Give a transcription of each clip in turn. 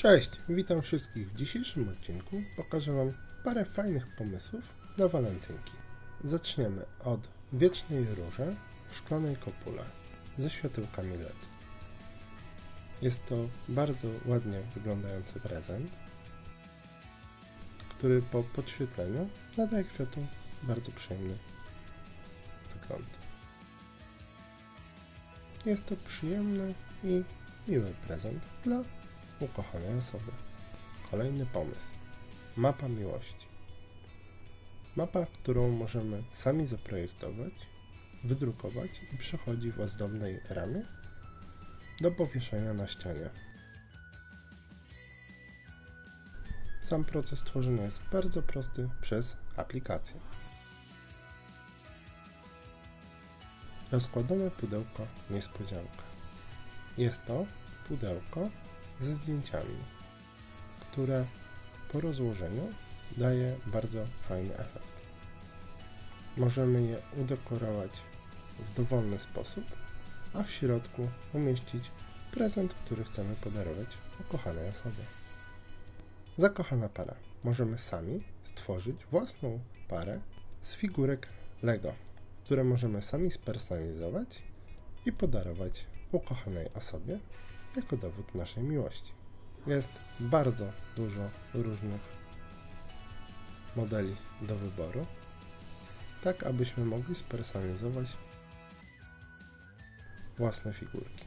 Cześć, witam wszystkich. W dzisiejszym odcinku pokażę Wam parę fajnych pomysłów na walentynki. Zaczniemy od wiecznej róży w szklanej kopule ze światełkami LED. Jest to bardzo ładnie wyglądający prezent, który po podświetleniu nadaje kwiatom bardzo przyjemny wygląd. Jest to przyjemny i miły prezent dla ukochanej osoby. Kolejny pomysł. Mapa miłości. Mapa, którą możemy sami zaprojektować, wydrukować i przechodzi w ozdobnej ramie do powieszenia na ścianie. Sam proces tworzenia jest bardzo prosty przez aplikację. Rozkładane pudełko niespodzianka. Jest to pudełko ze zdjęciami, które po rozłożeniu daje bardzo fajny efekt. Możemy je udekorować w dowolny sposób, a w środku umieścić prezent, który chcemy podarować ukochanej osobie. Zakochana para. Możemy sami stworzyć własną parę z figurek Lego, które możemy sami spersonalizować i podarować ukochanej osobie jako dowód naszej miłości. Jest bardzo dużo różnych modeli do wyboru, tak abyśmy mogli spersonalizować własne figurki.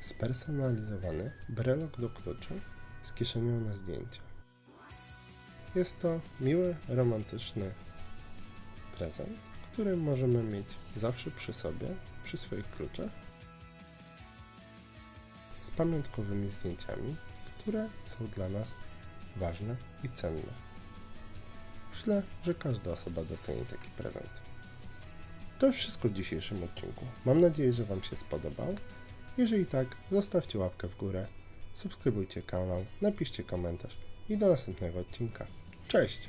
Spersonalizowany brelok do kluczy z kieszenią na zdjęcia. Jest to miły, romantyczny prezent, który możemy mieć zawsze przy sobie, przy swoich kluczach z pamiątkowymi zdjęciami, które są dla nas ważne i cenne. Myślę, że każda osoba doceni taki prezent. To już wszystko w dzisiejszym odcinku. Mam nadzieję, że Wam się spodobał. Jeżeli tak, zostawcie łapkę w górę, subskrybujcie kanał, napiszcie komentarz i do następnego odcinka. Cześć!